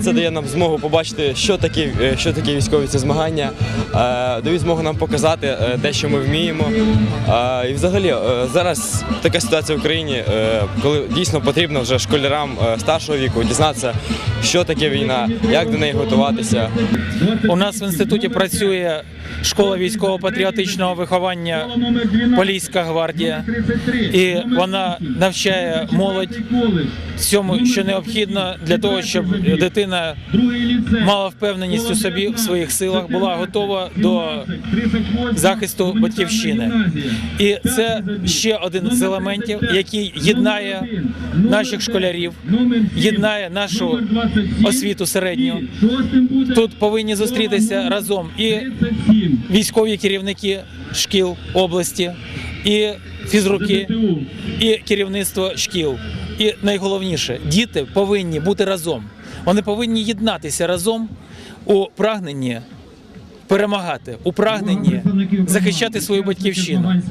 Це дає нам змогу побачити, що таке, е, що таке військові ці змагання, е, дають змогу нам показати е, те, що ми вміємо. І взагалі зараз така ситуація в Україні, коли дійсно потрібно вже школярам старшого віку дізнатися, що таке війна, як до неї готуватися. У нас в інституті працює школа військово-патріотичного виховання Поліська гвардія, і вона навчає молодь всьому, що необхідно для того, щоб дитина мала впевненість у собі в своїх силах, була готова до захисту батьківщини. І це ще один з елементів, який єднає наших школярів, єднає нашу освіту середню. Тут повинні зустрітися разом і військові керівники шкіл області, і фізруки, і керівництво шкіл. І найголовніше, діти повинні бути разом. Вони повинні єднатися разом у прагненні перемагати, у прагненні захищати свою батьківщину.